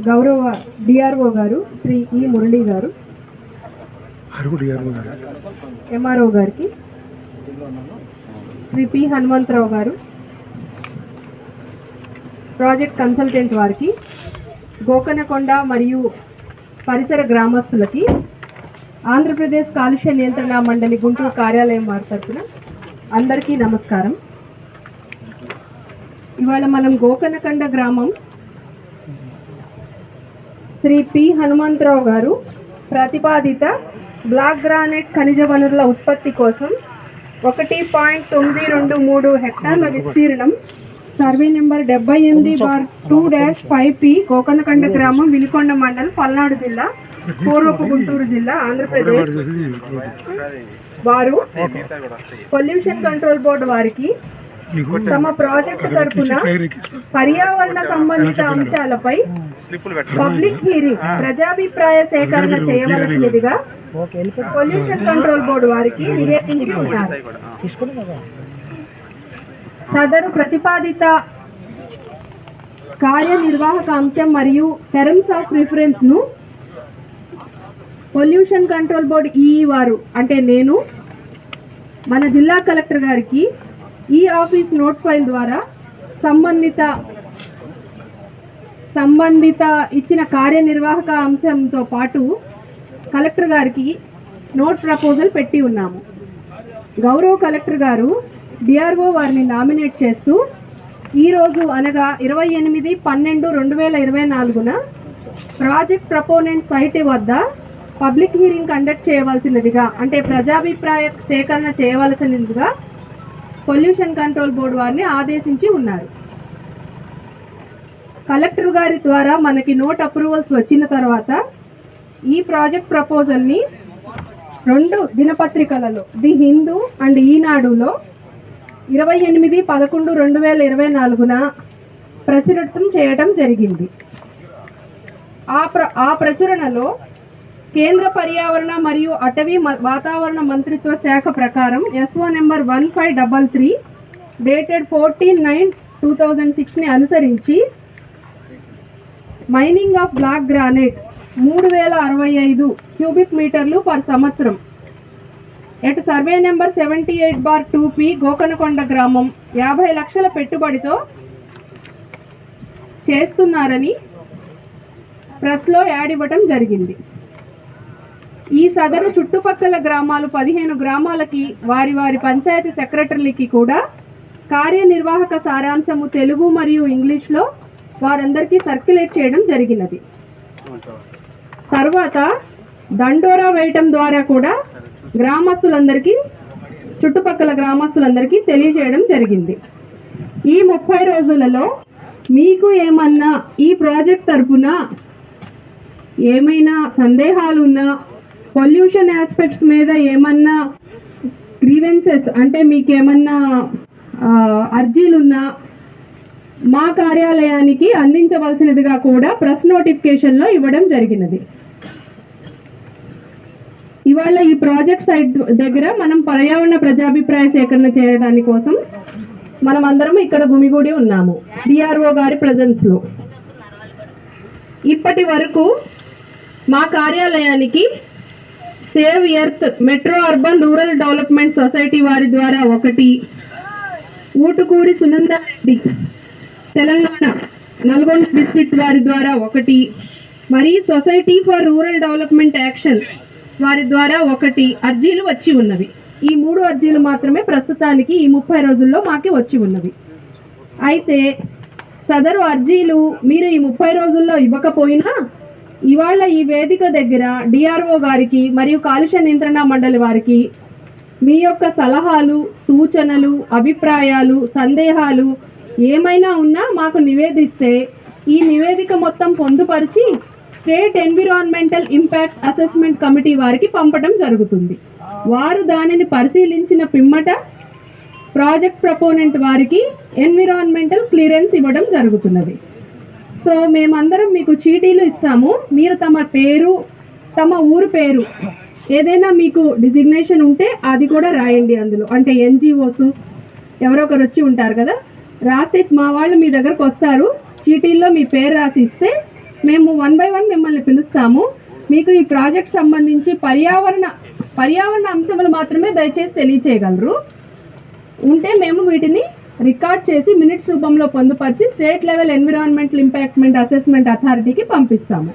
గౌరవ డిఆర్ఓ గారు శ్రీ ఈ మురళి గారు. ఎంఆర్ఓ గారికి. శ్రీ పి హనుమంతరావు గారు. ప్రాజెక్ట్ కన్సల్టెంట్ వారికి. గోకనకొండ మరియు పరిసర గ్రామస్తులకి. ఆంధ్రప్రదేశ్ కాలుష్య నియంత్రణ మండలి గుంటూరు కార్యాలయం వారి తరఫున అందరికీ నమస్కారం. ఇవాళ మనం గోకనకొండ గ్రామం శ్రీ పి. హనుమంతరావు గారు ప్రతిపాదిత బ్లాక్ గ్రానైట్ ఖనిజ వనరుల ఉత్పత్తి కోసం ఒకటి పాయింట్ తొమ్మిది రెండు మూడు హెక్టార్ల విస్తీర్ణం. సర్వే నెంబర్ డెబ్బై ఎనిమిది bar two dash five P Gokanakonda గ్రామం వినుకొండ మండలం పల్నాడు జిల్లా పూర్వపు గుంటూరు జిల్లా ఆంధ్రప్రదేశ్. వారు పొల్యూషన్ కంట్రోల్ బోర్డు వారికి తమ ప్రాజెక్టు తరపున పర్యావరణ సంబంధిత అంశాలపై పబ్లిక్ హీరింగ్ ప్రజాభిప్రాయ సేకరణ చేయవలసినదిగా పొల్యూషన్ కంట్రోల్ బోర్డు వారికి నివేదించి ఉన్నారు. సదరు ప్రతిపాదిత కార్యనిర్వాహక అంశం మరియు టర్మ్స్ ఆఫ్ రిఫరెన్స్ను పొల్యూషన్ కంట్రోల్ బోర్డు ఈ వారు అంటే నేను మన జిల్లా కలెక్టర్ గారికి ఈ ఆఫీస్ నోట్ ఫైల్ ద్వారా సంబంధిత సంబంధిత ఇచ్చిన కార్యనిర్వాహక అంశంతో పాటు కలెక్టర్ గారికి నోట్ ప్రపోజల్ పెట్టి ఉన్నాము. గౌరవ కలెక్టర్ గారు డిఆర్ఓ వారిని నామినేట్ చేస్తూ ఈరోజు అనగా ఇరవై ఎనిమిది పన్నెండు రెండు వేల ఇరవై నాలుగున ప్రాజెక్ట్ ప్రపోనెంట్ సైట్ వద్ద పబ్లిక్ హీరింగ్ కండక్ట్ చేయవలసినదిగా అంటే ప్రజాభిప్రాయ సేకరణ చేయవలసినదిగా పొల్యూషన్ కంట్రోల్ బోర్డు వారిని ఆదేశించి ఉన్నారు. కలెక్టర్ గారి ద్వారా మనకి నోట్ అప్రూవల్స్ వచ్చిన తర్వాత ఈ ప్రాజెక్ట్ ప్రపోజల్ని రెండు దినపత్రికలలో ది హిందూ అండ్ ఈనాడులో ఇరవై ఎనిమిది పదకొండు రెండు వేల ఇరవై నాలుగున ప్రచురితం చేయటం జరిగింది. ఆ ప్ర ఆ ప్రచురణలో కేంద్ర పర్యావరణ మరియు అటవీ మ- వాతావరణ మంత్రిత్వ శాఖ ప్రకారం SO number one five double three dated fourteen nine two thousand సిక్స్ని అనుసరించి మైనింగ్ ఆఫ్ బ్లాక్ గ్రానైట్ మూడు వేల అరవై ఐదు క్యూబిక్ మీటర్లు పర్ సంవత్సరం. At survey number seventy eight bar two P Gokanakonda గ్రామం యాభై లక్షల పెట్టుబడితో చేస్తున్నారని ప్రెస్లో యాడ్ ఇవ్వటం జరిగింది. ఈ సదరు చుట్టుపక్కల గ్రామాలు పదిహేను గ్రామాలకి వారి వారి పంచాయతీ సెక్రటరీలకి కూడా కార్యనిర్వాహక సారాంశము తెలుగు మరియు ఇంగ్లీష్లో వారందరికీ సర్క్యులేట్ చేయడం జరిగినది. తర్వాత దండోరా వేయటం ద్వారా కూడా గ్రామస్తులందరికీ చుట్టుపక్కల గ్రామస్తులందరికీ తెలియజేయడం జరిగింది. ఈ ముప్పై రోజులలో మీకు ఏమన్నా ఈ ప్రాజెక్ట్ తరపున ఏమైనా సందేహాలు ఉన్నా పొల్యూషన్ ఆస్పెక్ట్స్ మీద ఏమన్నా గ్రీవెన్సెస్ అంటే మీకు ఏమన్నా అర్జీలున్నా మా కార్యాలయానికి అందించవలసినదిగా కూడా ప్రెస్ నోటిఫికేషన్లో ఇవ్వడం జరిగినది. ఇవాళ ఈ ప్రాజెక్ట్ సైట్ దగ్గర మనం పర్యావరణ ప్రజాభిప్రాయ సేకరణ చేయడానికి కోసం మనం అందరం ఇక్కడ గుమిగూడి ఉన్నాము డిఆర్ఓ గారి ప్రజెన్స్లో ఇప్పటి వరకు మా కార్యాలయానికి save earth metro urban rural development society వారి ద్వారా ఒకటి. ఊటుకూరి సునందారెడ్డి తెలంగాణ నల్గొండ డిస్ట్రిక్ట్ వారి ద్వారా ఒకటి. మరి society for rural development action వారి ద్వారా ఒకటి. అర్జీలు వచ్చి ఉన్నవి. ఈ మూడు అర్జీలు మాత్రమే ప్రస్తుతానికి ఈ ముప్పై రోజుల్లో మాకి వచ్చి ఉన్నవి. అయితే సదరు అర్జీలు మీరు ఈ ముప్పై రోజుల్లో ఇవ్వకపోయినా ఇవాళ ఈ వేదిక దగ్గర డిఆర్ఓ గారికి మరియు కాలుష్య నియంత్రణ మండలి వారికి మీ యొక్క సలహాలు సూచనలు అభిప్రాయాలు సందేహాలు ఏమైనా ఉన్నా మాకు నివేదిస్తే ఈ నివేదిక మొత్తం పొందుపరిచి state environmental impact assessment committee వారికి పంపడం జరుగుతుంది. వారు దానిని పరిశీలించిన పిమ్మట ప్రాజెక్ట్ ప్రపోనెంట్ వారికి ఎన్విరాన్మెంటల్ క్లియరెన్స్ ఇవ్వడం జరుగుతున్నది. సో మేమందరం మీకు చీటీలు ఇస్తాము. మీరు తమ పేరు తమ ఊరు పేరు ఏదైనా మీకు డిజిగ్నేషన్ ఉంటే అది కూడా రాయండి అందులో. అంటే ఎన్జిఓస్ ఎవరో ఒకరు వచ్చి ఉంటారు కదా. రాస్తే మా వాళ్ళు మీ దగ్గరకు వస్తారు. చీటీల్లో మీ పేరు రాసి ఇస్తే మేము వన్ బై వన్ మిమ్మల్ని పిలుస్తాము. మీకు ఈ ప్రాజెక్ట్ సంబంధించి పర్యావరణ పర్యావరణ అంశములు మాత్రమే దయచేసి తెలియచేయగలరు. ఉంటే మేము వీటిని రికార్డ్ చేసి మినిట్స్ రూపంలో పొందుపరిచి state level environmental impact assessment అథారిటీకి పంపిస్తాము.